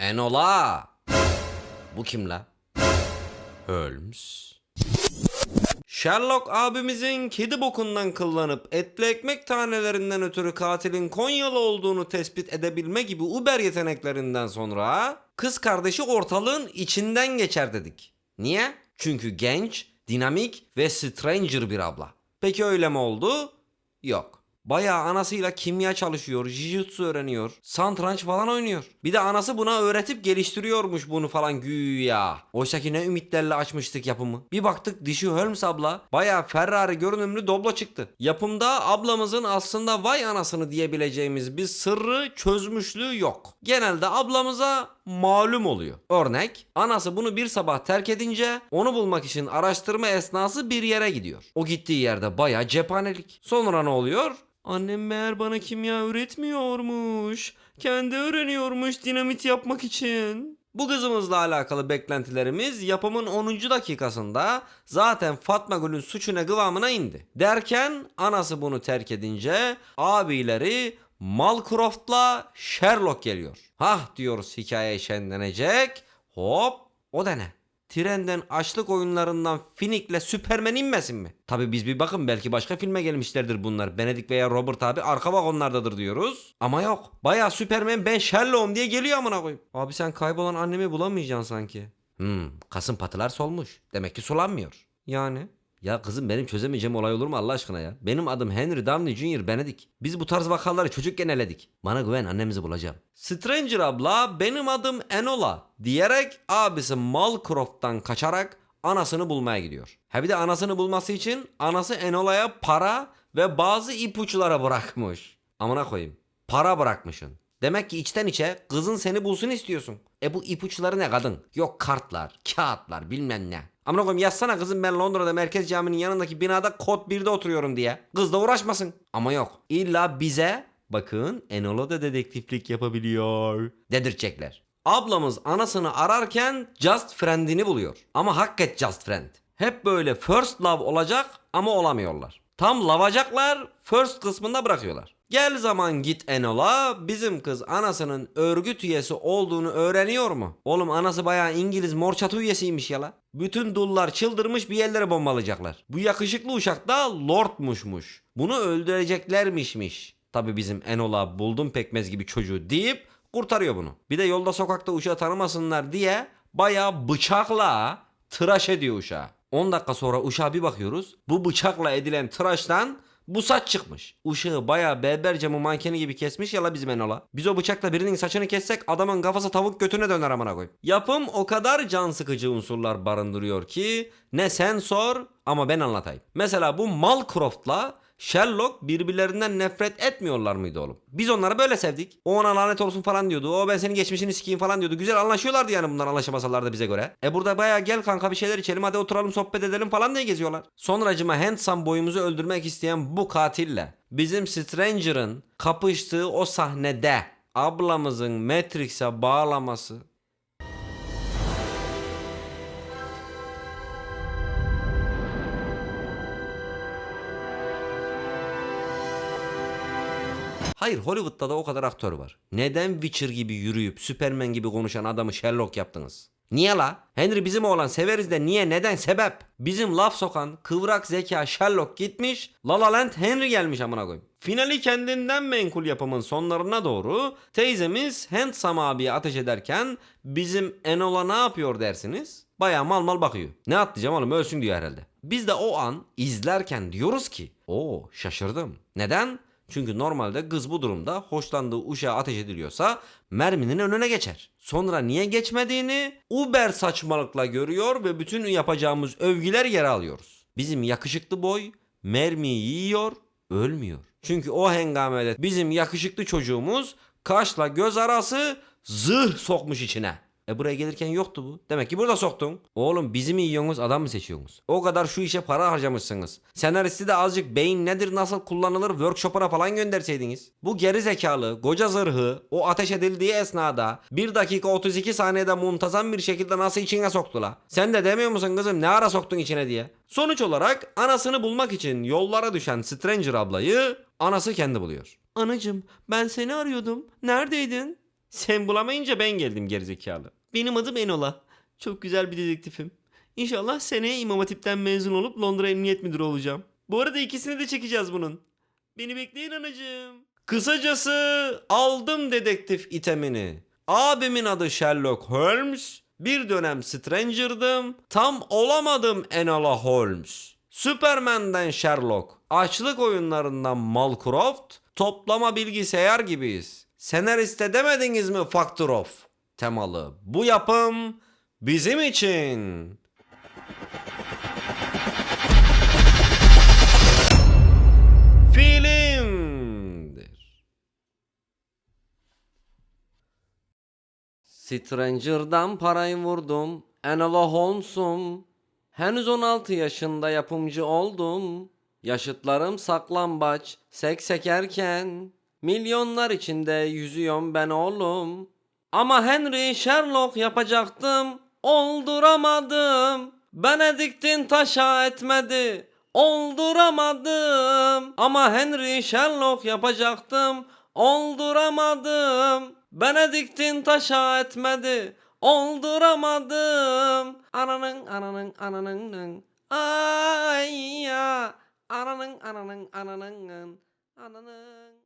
Enola. Bu kim la? Holmes. Sherlock abimizin kedi bokundan kıllanıp etli ekmek tanelerinden ötürü katilin Konyalı olduğunu tespit edebilme gibi uber yeteneklerinden sonra kız kardeşi ortalığın içinden geçer dedik. Niye? Çünkü genç, dinamik ve stranger bir abla. Peki öyle mi oldu? Yok. Bayağı anasıyla kimya çalışıyor, jujutsu öğreniyor, santranç falan oynuyor. Bir de anası buna öğretip geliştiriyormuş bunu falan güya. Oysa ki ne ümitlerle açmıştık yapımı. Bir baktık dişi Holmes abla bayağı Ferrari görünümlü doblo çıktı. Yapımda ablamızın aslında vay anasını diyebileceğimiz bir sırrı çözmüşlüğü yok. Genelde ablamıza malum oluyor. Örnek, anası bunu bir sabah terk edince onu bulmak için araştırma esnası bir yere gidiyor. O gittiği yerde bayağı cephanelik. Sonra ne oluyor? Annem meğer bana kimya üretmiyormuş. Kendi öğreniyormuş dinamit yapmak için. Bu kızımızla alakalı beklentilerimiz yapımın 10. dakikasında zaten Fatma Gül'ün suçuna kıvamına indi. Derken anası bunu terk edince abileri Malcroft'la Sherlock geliyor. Hah diyoruz hikaye şenlenecek. Hop o da ne? Trenden açlık oyunlarından Finik'le Superman inmesin mi? Tabi biz bir bakın belki başka filme gelmişlerdir bunlar. Benedict veya Robert abi arka vagonlardadır diyoruz. Ama yok. Baya Superman ben Sherlock'um diye geliyor amına koyayım. Abi sen kaybolan annemi bulamayacaksın sanki. Hmm kasım patılar solmuş. Demek ki sulanmıyor. Yani? Ya kızım benim çözemeyeceğim olay olur mu Allah aşkına ya? Benim adım Henry Downey Jr. Benedict. Biz bu tarz vakaları çocukken eledik. Bana güven annemizi bulacağım. Stranger abla benim adım Enola diyerek abisi Malcroft'tan kaçarak anasını bulmaya gidiyor. Ha bir de anasını bulması için anası Enola'ya para ve bazı ipuçları bırakmış. Amına koyayım. Para bırakmışsın. Demek ki içten içe kızın seni bulsun istiyorsun. E bu ipuçları ne kadın? Yok kartlar, kağıtlar bilmem ne. Amına koyayım yazsana kızım ben Londra'da Merkez Camii'nin yanındaki binada kod 1'de oturuyorum diye. Kız da uğraşmasın. Ama yok. İlla bize bakın Enola da dedektiflik yapabiliyor. Dedirtecekler. Ablamız anasını ararken Just Friend'ini buluyor. Ama hakikaten Just Friend. Hep böyle first love olacak ama olamıyorlar. Tam lavacaklar first kısmında bırakıyorlar. Gel zaman git Enola bizim kız anasının örgüt üyesi olduğunu öğreniyor mu? Oğlum anası bayağı İngiliz morçatı üyesiymiş ya la. Bütün dullar çıldırmış bir yerlere bombalayacaklar. Bu yakışıklı uşak da lordmuşmuş. Bunu öldüreceklermişmiş. Tabi bizim Enola buldum pekmez gibi çocuğu deyip kurtarıyor bunu. Bir de yolda sokakta uşağı tanımasınlar diye bayağı bıçakla tıraş ediyor uşağı. 10 dakika sonra uşağa bir bakıyoruz. Bu bıçakla edilen tıraştan bu saç çıkmış. Uşağı bayağı berber camı mankeni gibi kesmiş ya la bizim Enola. Biz o bıçakla birinin saçını kessek adamın kafası tavuk götüne döner amına koy. Yapım o kadar can sıkıcı unsurlar barındırıyor ki ne sen sor ama ben anlatayım. Mesela bu Malcroft'la Sherlock birbirlerinden nefret etmiyorlar mıydı oğlum? Biz onları böyle sevdik. O ona lanet olsun falan diyordu. O ben senin geçmişini sikeyim falan diyordu. Güzel anlaşıyorlardı yani bunlar anlaşamasalar da bize göre. E burada baya gel kanka bir şeyler içelim hadi oturalım sohbet edelim falan diye geziyorlar. Sonracıma handsome boyumuzu öldürmek isteyen bu katille bizim Stranger'ın kapıştığı o sahnede ablamızın Matrix'e bağlaması Hayır Hollywood'da da o kadar aktör var. Neden Witcher gibi yürüyüp Superman gibi konuşan adamı Sherlock yaptınız? Niye la? Henry bizim oğlan severiz de niye neden sebep? Bizim laf sokan kıvrak zeka Sherlock gitmiş La La Land Henry gelmiş amına koyayım. Finali kendinden menkul yapımın sonlarına doğru teyzemiz Handsome abiye ateş ederken bizim Enola ne yapıyor dersiniz? Baya mal mal bakıyor. Ne atlayacağım oğlum ölsün diyor herhalde. Biz de o an izlerken diyoruz ki o şaşırdım. Neden? Çünkü normalde kız bu durumda hoşlandığı uşağa ateş ediliyorsa merminin önüne geçer. Sonra niye geçmediğini uber saçmalıkla görüyor ve bütün yapacağımız övgüler yere alıyoruz. Bizim yakışıklı boy mermiyi yiyor, ölmüyor. Çünkü o hengamede bizim yakışıklı çocuğumuz kaşla göz arası zırh sokmuş içine. E buraya gelirken yoktu bu. Demek ki burada soktun. Oğlum bizi mi yiyorsunuz adam mı seçiyorsunuz? O kadar şu işe para harcamışsınız. Senaristi de azıcık beyin nedir nasıl kullanılır workshop'a falan gönderseydiniz. Bu geri zekalı koca zırhı o ateş edildiği esnada 1 dakika 32 saniyede muntazam bir şekilde nasıl içine soktu la? Sen de demiyor musun kızım ne ara soktun içine diye? Sonuç olarak anasını bulmak için yollara düşen Stranger ablayı anası kendi buluyor. Anacım ben seni arıyordum. Neredeydin? Sen bulamayınca ben geldim gerizekalı. Benim adım Enola. Çok güzel bir dedektifim. İnşallah seneye İmam Hatip'ten mezun olup Londra Emniyet Müdürü olacağım. Bu arada ikisini de çekeceğiz bunun. Beni bekleyin anacığım. Kısacası aldım dedektif itemini. Abimin adı Sherlock Holmes. Bir dönem Stranger'dım. Tam olamadım Enola Holmes. Superman'den Sherlock. Açlık oyunlarından Malcroft. Toplama bilgisayar gibiyiz. Senariste demediniz mi Factor of? Temalı. Bu yapım bizim için. Filmdir. Stranger'dan parayı vurdum. Enola Holmes'um. Henüz 16 yaşında yapımcı oldum. Yaşıtlarım saklambaç, sek sekerken. Milyonlar içinde yüzüyorum ben oğlum. Ama Henry Sherlock yapacaktım. Olduramadım. Benedict'in taşa etmedi. Olduramadım. Ama Henry Sherlock yapacaktım. Olduramadım. Benedict'in taşa etmedi. Olduramadım. Ananın ananın ananın. Ay ya. Ananın ananın ananın. Ananın.